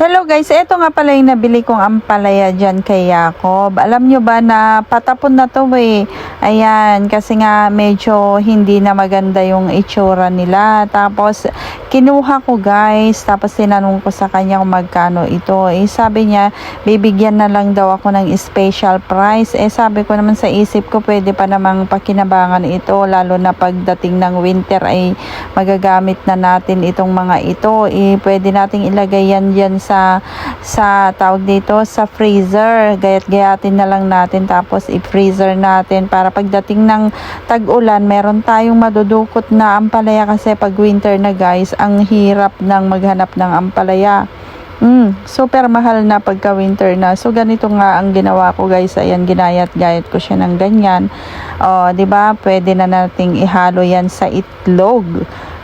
Hello guys, ito nga pala yung nabili kong ampalaya dyan kay Jacob. Alam nyo ba na patapon na to eh. Ayan, kasi nga medyo hindi na maganda yung itsura nila. Tapos, kinuha ko guys. Tapos, tinanong ko sa kanya kung magkano ito. Eh, sabi niya, bibigyan na lang daw ako ng special price. Eh, sabi ko naman sa isip ko, pwede pa namang pakinabangan ito. Lalo na pagdating ng winter ay magagamit na natin itong mga ito. Eh, pwede nating ilagay yan dyan sa tawag dito sa freezer. Gayat-gayatin na lang natin tapos i-freezer natin para pagdating ng tag-ulan, meron tayong madudukot na ampalaya kasi pag winter na guys, ang hirap ng maghanap ng ampalaya. Mm, super mahal na pagka winter na. So ganito nga ang ginawa ko guys. Ayan ginayat-gayat ko siya ng ganyan. Oh, 'di ba? Pwede na nating ihalo 'yan sa itlog.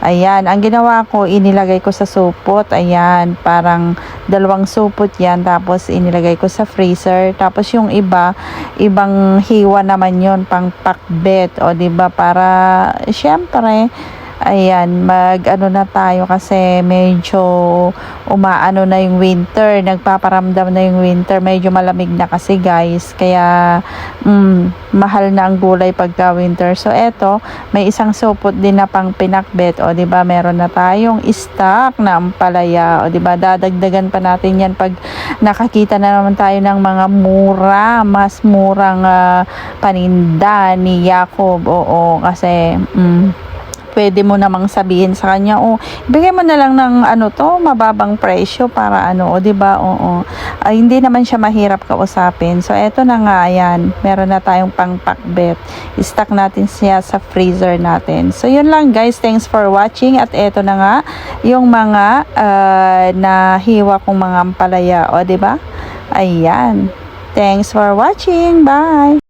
Ayan, ang ginawa ko, inilagay ko sa supot. Ayan, parang dalawang supot yan. Tapos, inilagay ko sa freezer. Tapos, yung iba, ibang hiwa naman yon pang pakbet. O, di ba Para, syempre, ayan, mag ano na tayo kasi medyo umaano na yung winter, nagpaparamdam na yung winter, medyo malamig na kasi guys, kaya mm, mahal na ang gulay pagka winter. So eto, may isang supot din na pang pinakbet, o di ba meron na tayong stock na ampalaya, o di ba dadagdagan pa natin yan pag nakakita na naman tayo ng mga mura, mas murang ah, paninda ni Jacob, oo, kasi mm, pwede mo namang sabihin sa kanya, oh, bigay mo na lang ng ano to, mababang presyo para ano, o di ba? Oo. Ay, hindi naman siya mahirap kausapin. So eto na nga yan, meron na tayong pangpakbet. I-stock natin siya sa freezer natin. So yun lang guys, thanks for watching at eto na nga yung mga uh, nahiwa kong mga ampalaya, o di ba? Ayan. Thanks for watching. Bye.